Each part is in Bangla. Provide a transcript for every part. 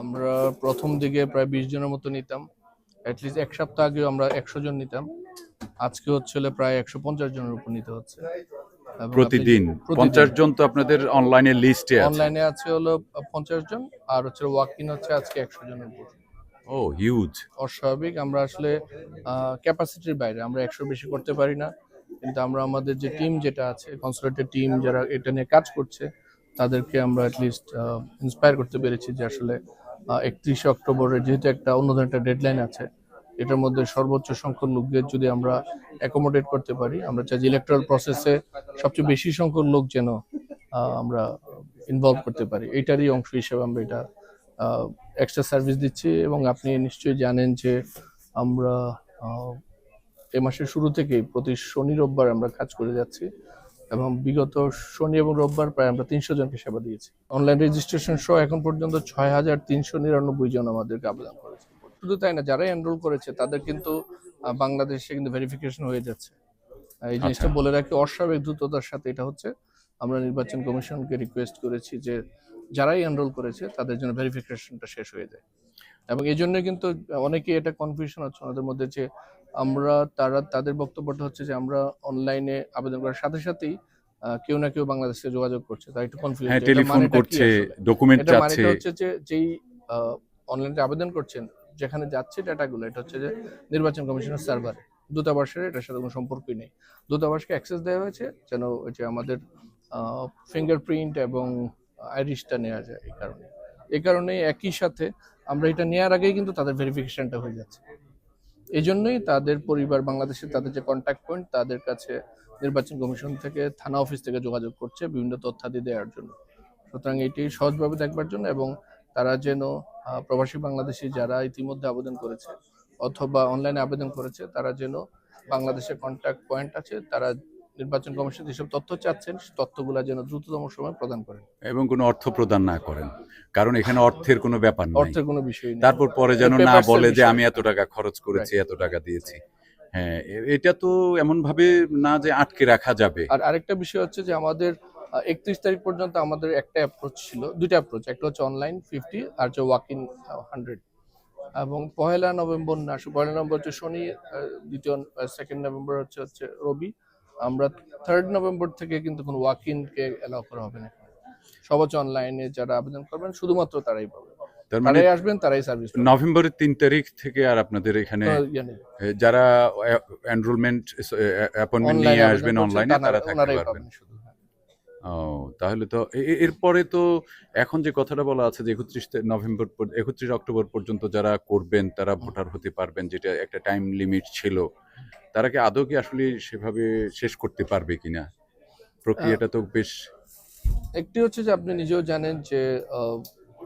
আমরা প্রথম দিকে প্রায় বিশ জনের মতো নিতাম। অ্যাটলিস্ট এক সপ্তাহ আগেও আমরা একশো জন নিতাম। আজকে হচ্ছে প্রায় একশো পঞ্চাশ জনের উপর নিতে হচ্ছে। প্রতিদিন? প্রতিদিন। পঞ্চাশ জন তো আপনাদের অনলাইনে লিস্টে অনলাইনে আছে হলো পঞ্চাশ জন আর হচ্ছে ওয়াক ইন হচ্ছে আজকে একশো জনের উপর। ও হিউজ অস্বাভাবিক আমরা আসলে ক্যাপাসিটির বাইরে আমরা একশো বেশি করতে পারি না। কিন্তু আমরা আমাদের যে টিম যেটা আছে কনসালটের টিম যারা এটা নিয়ে কাজ করছে তাদেরকে আমরা অ্যাটলিস্ট ইন্সপায়ার করতে পেরেছি যে আসলে একত্রিশে অক্টোবরের যেহেতু একটা অন্য ধরনের একটা ডেডলাইন আছে, এটার মধ্যে সর্বোচ্চ সংখ্যক লোকদের যদি আমরা অ্যাকোমোডেট করতে পারি, আমরা চাই ইলেকট্রাল প্রসেসে সবচেয়ে বেশি সংখ্যক লোক যেন আমরা ইনভলভ করতে পারি। এইটারই অংশ হিসেবে আমরা এটা এক্সট্রা সার্ভিস দিচ্ছি এবং আপনি নিশ্চয়ই জানেন যে আমরা এ মাসের শুরু থেকেই প্রতি শনি রোববার আমরা কাজ করে যাচ্ছি। এবং বিগত শনি এবং রোববার প্রায় আমরা তিনশো জনকে সেবা দিয়েছি। অনলাইন রেজিস্ট্রেশন সহ এখন পর্যন্ত ছয় হাজার তিনশো নিরানব্বই জন আমাদেরকে আবেদন করেছে। শুধু তাই না যারা এনরোল করেছে তাদের কিন্তু বাংলাদেশে কিন্তু ভেরিফিকেশন হয়ে যাচ্ছে। এই জিনিসটা বলে রাখি অস্বাভাবিক দ্রুততার সাথে এটা হচ্ছে আমরা নির্বাচন কমিশনকে রিকোয়েস্ট করেছি যে যারাই এনরোল করেছে তাদের জন্য ভেরিফিকেশনটা শেষ হয়ে যায়। এবং এই জন্য কিন্তু অনেকে এটা কনফিউশন হচ্ছে ওনাদের মধ্যে যে আমরা তারা তাদের বক্তব্যটা হচ্ছে যে আমরা অনলাইনে আবেদন করার সাথে সাথেই কেউ না কেউ বাংলাদেশে যোগাযোগ করছে। তাই একটু কনফিউজ হ্যাঁ টেলিফোন করছে ডকুমেন্ট এটা চাচ্ছে মানেটা হচ্ছে যে যেই অনলাইনে আবেদন করছেন যেখানে যাচ্ছে ডাটাগুলো এটা হচ্ছে যে নির্বাচন কমিশনের সার্ভারে দূতাবাসের এটার সাথে কোনো সম্পর্কই নেই। দূতাবাসকে অ্যাক্সেস দেওয়া হয়েছে যেন ওই যে আমাদের ফিঙ্গারপ্রিন্ট এবং আইরিশটা নেওয়া যায় এই কারণে। এই কারণে একই সাথে আমরা এটা নেওয়ার আগেই কিন্তু তাদের ভেরিফিকেশনটা হয়ে যাচ্ছে। এই জন্যই তাদের পরিবার বাংলাদেশে তাদের যে কন্ট্যাক্ট পয়েন্ট তাদের কাছে নির্বাচন কমিশন থেকে থানা অফিস থেকে যোগাযোগ করছে বিভিন্ন তথ্যাদি দেওয়ার জন্য। সুতরাং এটি সহজভাবে দেখবার জন্য এবং তারা যেন প্রবাসী বাংলাদেশি যারা ইতিমধ্যে আবেদন করেছে অথবা অনলাইনে আবেদন করেছে, তারা যেন বাংলাদেশে কন্ট্যাক্ট পয়েন্ট আছে, তারা নির্বাচন কমিশন যেসব তথ্য চাচ্ছেন তথ্যগুলো যেন দ্রুততম সময় প্রদান করেন। এবং কোনো অর্থ প্রদান না করেন। কারণ এখানে অর্থের কোনো ব্যাপার নেই। অর্থের কোনো বিষয় নেই। তারপর পরে যেন না বলে যে আমি এত টাকা খরচ করেছি এত টাকা দিয়েছি। হ্যাঁ এটা তো এমন ভাবে না যে আটকে রাখা যাবে। আর আরেকটা বিষয় হচ্ছে যে আমাদের একত্রিশ তারিখ পর্যন্ত আমাদের একটা অ্যাপ্রোচ ছিল দুইটা অ্যাপ্রোচ একটা হচ্ছে অনলাইন ফিফটি আর হচ্ছে ওয়াক ইন হান্ড্রেড এবং পহেলা নভেম্বর না পহেলা নভেম্বর হচ্ছে শনি দ্বিতীয় সেকেন্ড নভেম্বর হচ্ছে হচ্ছে রবি। আমরা থার্ড নভেম্বর থেকে কিন্তু কোনো ওয়াক ইনকে অ্যালাউ করা হবে না। সব হচ্ছে অনলাইনে যারা আবেদন করবেন শুধুমাত্র তারাই পাবেন। তার মানে তারাই আসবেন তারাই সার্ভিস নভেম্বরের তিন তারিখ থেকে আর আপনাদের এখানে যারা এনরোলমেন্ট অ্যাপয়েন্টমেন্ট নিয়ে আসবেন অনলাইনে তারা থাকতে পারবেন। হ্যাঁ। ও তাহলে তো এরপরে তো এখন যে কথাটা বলা আছে যে একত্রিশ নভেম্বর একত্রিশ অক্টোবর পর্যন্ত যারা করবেন তারা ভোটার হতে পারবেন যেটা একটা টাইম লিমিট ছিল। তারা কি আদৌ কি আসলে সেভাবে শেষ করতে পারবে কিনা? প্রক্রিয়াটা তো বেশ একটি হচ্ছে যে আপনি নিজেও জানেন যে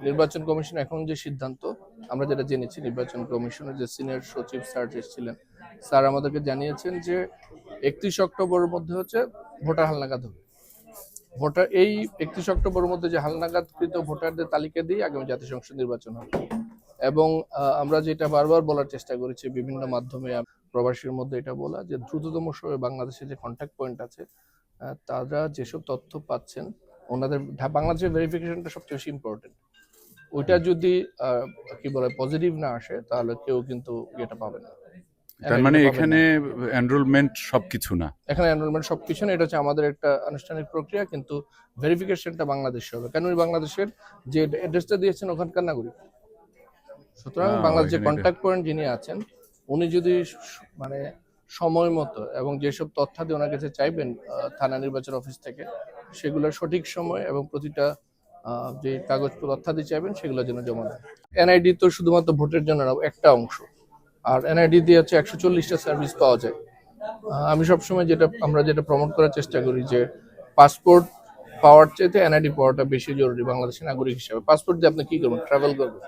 নির্বাচন কমিশন এখন যে সিদ্ধান্ত, আমরা যেটা জেনেছি নির্বাচন কমিশনের যে সিনিয়র সচিব স্যার ছিলেন স্যার আমাদেরকে জানিয়েছেন যে একত্রিশ অক্টোবরের মধ্যে হচ্ছে ভোটার হালনাগাদ হবে। ভোটার, এই একত্রিশ অক্টোবরের মধ্যে যে হালনাগাদকৃত ভোটারদের তালিকা দিয়ে আগামী জাতীয় সংসদ নির্বাচন হবে। এবং আমরা যেটা বারবার বলার চেষ্টা করেছি বিভিন্ন মাধ্যমে প্রবাসীর মধ্যে এটা বলা যে দ্রুততম সময়ে বাংলাদেশে যে কন্ট্যাক্ট পয়েন্ট আছে তারা যেসব তথ্য পাচ্ছেন ওনাদের বাংলাদেশের ভেরিফিকেশনটা সবচেয়ে বেশি ইম্পর্টেন্ট ওইটা যদি কি বলে পজিটিভ না আসে তাহলে কেউ কিন্তু এটা পাবে না। তার মানে এখানে এনরোলমেন্ট সবকিছু না? এখানে এনরোলমেন্ট সবকিছু না এটা হচ্ছে আমাদের একটা আনুষ্ঠানিক প্রক্রিয়া কিন্তু ভেরিফিকেশনটা বাংলাদেশে হবে। কেন বাংলাদেশের যে অ্যাড্রেসটা দিয়েছেন ওখানকার নাগরিক। সুতরাং বাংলাদেশের কন্ট্যাক্ট পয়েন্ট যিনি আছেন উনি যদি মানে সময় মতো এবং যেসব তথ্যাদি ওনার কাছে চাইবেন থানা নির্বাচন অফিস থেকে সেগুলো সঠিক সময় এবং প্রতিটা যে কাগজ তথ্যাদি চাইবেন সেগুলোর জন্য জমা দেন এনআইডি তো শুধুমাত্র ভোটের জন্য না একটা অংশ। আর এনআইডি দিয়ে হচ্ছে একশো চল্লিশটা সার্ভিস পাওয়া যায়। আমি সবসময় যেটা আমরা যেটা প্রমোট করার চেষ্টা করি যে পাসপোর্ট পাওয়ার চাইতে এনআইডি পাওয়াটা বেশি জরুরি বাংলাদেশের নাগরিক হিসাবে। পাসপোর্ট দিয়ে আপনি কি করবেন? ট্রাভেল করবেন।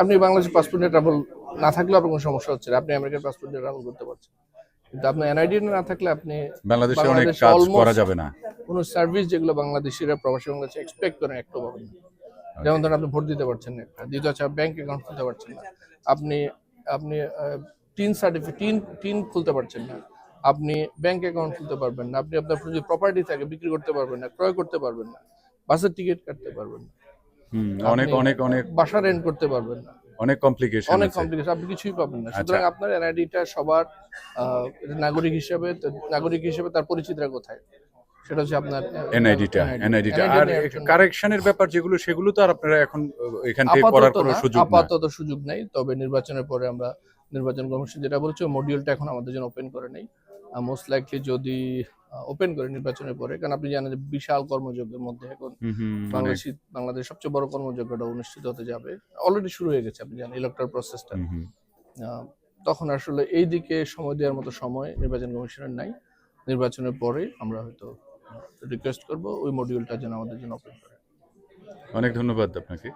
আপনি বাংলাদেশের পাসপোর্ট নিয়ে ট্রাভেল না থাকলেও আপনার কোনো সমস্যা হচ্ছে না। আপনি আমেরিকার পাসপোর্ট নিয়ে ট্রাভেল করতে পারছেন। কিন্তু আপনার এনআইডি না থাকলে আপনি বাংলাদেশে অনেক কাজ করা যাবে না। কোনো সার্ভিস যেগুলো বাংলাদেশিরা প্রবাসী বাংলাদেশে এক্সপেক্ট করেন একটু পাবেন না। যেমন ধরেন আপনি ভোট দিতে পারছেন না দ্বিতীয় হচ্ছে ব্যাংক অ্যাকাউন্ট খুলতে পারছেন না। আপনি আপনি টিন সার্টিফিকেট টিন টিন খুলতে পারছেন না। আপনি ব্যাংক অ্যাকাউন্ট খুলতে পারবেন না। আপনি আপনার যদি প্রপার্টি থাকে বিক্রি করতে পারবেন না ক্রয় করতে পারবেন না বাসের টিকিট কাটতে পারবেন না। অনেক অনেক অনেক বাসা রেন্ট করতে পারবেন না। অনেক কমপ্লিকেশন অনেক কমপ্লিকেশন আপনি কিছুই পাবেন না। আচ্ছা। সুতরাং আপনার এনআইডিটা সবার নাগরিক হিসেবে নাগরিক হিসেবে তার পরিচিতিটা কোথায়? সেটা হচ্ছে আপনার এনআইডিটা এনআইডিটা আর কারেকশনের ব্যাপার যেগুলো সেগুলো তো আর আপনারা এখন এখান থেকে করার কোনো সুযোগ না আপাতত সুযোগ নাই। তবে নির্বাচনের পরে আমরা নির্বাচন কমিশন যেটা বলছে মডিউলটা এখন আমাদের জন্য ওপেন করে নেই। মোস্ট লাইকলি যদি ওপেন করে নির্বাচনের পরে কারণ আপনি জানেন যে বিশাল কর্মযজ্ঞের মধ্যে এখন হুম, বাংলাদেশ সবচেয়ে বড় কর্মযজ্ঞটা অনুষ্ঠিত হতে যাবে। অলরেডি শুরু হয়ে গেছে আপনি জানেন ইলেকট্রাল প্রসেসটা তখন আসলে এই দিকে সময় দেওয়ার মতো সময় নির্বাচন কমিশনের নাই। নির্বাচনের পরে আমরা হয়তো রিকোয়েস্ট করব ওই মডিউলটা যেন আমাদের জন্য ওপেন করে। অনেক ধন্যবাদ আপনাকে।